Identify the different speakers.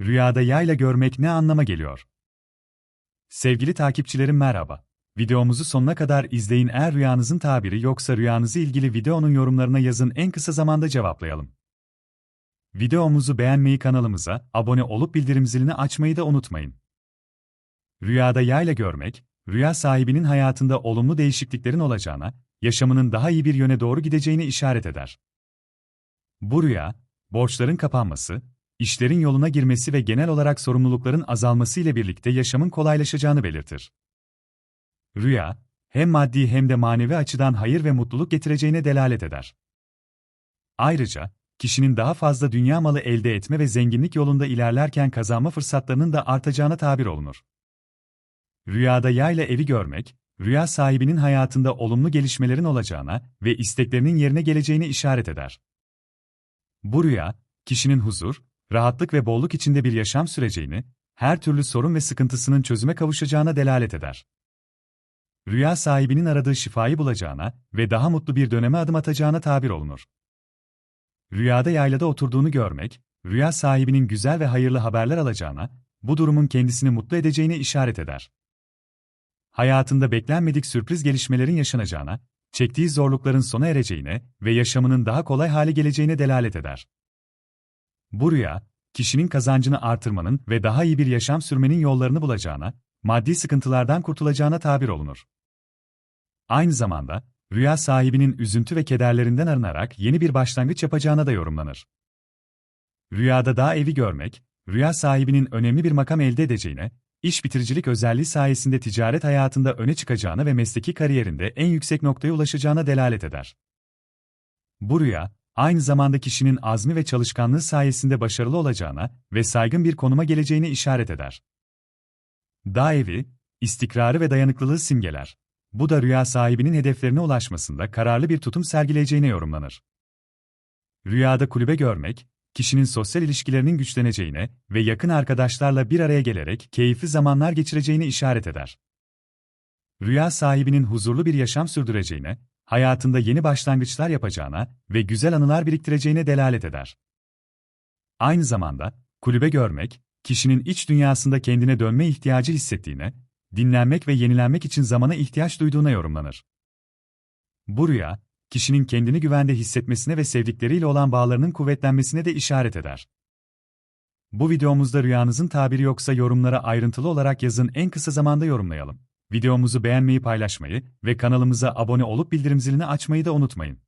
Speaker 1: Rüyada yayla görmek ne anlama geliyor? Sevgili takipçilerim merhaba. Videomuzu sonuna kadar izleyin eğer rüyanızın tabiri yoksa rüyanızı ilgili videonun yorumlarına yazın en kısa zamanda cevaplayalım. Videomuzu beğenmeyi kanalımıza, abone olup bildirim zilini açmayı da unutmayın. Rüyada yayla görmek, rüya sahibinin hayatında olumlu değişikliklerin olacağına, yaşamının daha iyi bir yöne doğru gideceğini işaret eder. Bu rüya, borçların kapanması, işlerin yoluna girmesi ve genel olarak sorumlulukların azalması ile birlikte yaşamın kolaylaşacağını belirtir. Rüya, hem maddi hem de manevi açıdan hayır ve mutluluk getireceğine delalet eder. Ayrıca, kişinin daha fazla dünya malı elde etme ve zenginlik yolunda ilerlerken kazanma fırsatlarının da artacağına tabir olunur. Rüyada yayla evi görmek, rüya sahibinin hayatında olumlu gelişmelerin olacağına ve isteklerinin yerine geleceğini işaret eder. Bu rüya, kişinin huzur, rahatlık ve bolluk içinde bir yaşam süreceğini, her türlü sorun ve sıkıntısının çözüme kavuşacağına delalet eder. Rüya sahibinin aradığı şifayı bulacağına ve daha mutlu bir döneme adım atacağına tabir olunur. Rüyada yaylada oturduğunu görmek, rüya sahibinin güzel ve hayırlı haberler alacağına, bu durumun kendisini mutlu edeceğine işaret eder. Hayatında beklenmedik sürpriz gelişmelerin yaşanacağına, çektiği zorlukların sona ereceğine ve yaşamının daha kolay hale geleceğine delalet eder. Bu rüya, kişinin kazancını artırmanın ve daha iyi bir yaşam sürmenin yollarını bulacağına, maddi sıkıntılardan kurtulacağına tabir olunur. Aynı zamanda, rüya sahibinin üzüntü ve kederlerinden arınarak yeni bir başlangıç yapacağına da yorumlanır. Rüyada dağ evi görmek, rüya sahibinin önemli bir makam elde edeceğine, iş bitiricilik özelliği sayesinde ticaret hayatında öne çıkacağına ve mesleki kariyerinde en yüksek noktaya ulaşacağına delalet eder. Bu rüya, aynı zamanda kişinin azmi ve çalışkanlığı sayesinde başarılı olacağına ve saygın bir konuma geleceğine işaret eder. Dağ evi, istikrarı ve dayanıklılığı simgeler. Bu da rüya sahibinin hedeflerine ulaşmasında kararlı bir tutum sergileyeceğine yorumlanır. Rüyada kulübe görmek, kişinin sosyal ilişkilerinin güçleneceğine ve yakın arkadaşlarla bir araya gelerek keyifli zamanlar geçireceğini işaret eder. Rüya sahibinin huzurlu bir yaşam sürdüreceğine, hayatında yeni başlangıçlar yapacağına ve güzel anılar biriktireceğine delalet eder. Aynı zamanda, kulübe görmek, kişinin iç dünyasında kendine dönme ihtiyacı hissettiğine, dinlenmek ve yenilenmek için zamana ihtiyaç duyduğuna yorumlanır. Bu rüya, kişinin kendini güvende hissetmesine ve sevdikleriyle olan bağlarının kuvvetlenmesine de işaret eder. Bu videomuzda rüyanızın tabiri yoksa yorumlara ayrıntılı olarak yazın en kısa zamanda yorumlayalım. Videomuzu beğenmeyi paylaşmayı ve kanalımıza abone olup bildirim zilini açmayı da unutmayın.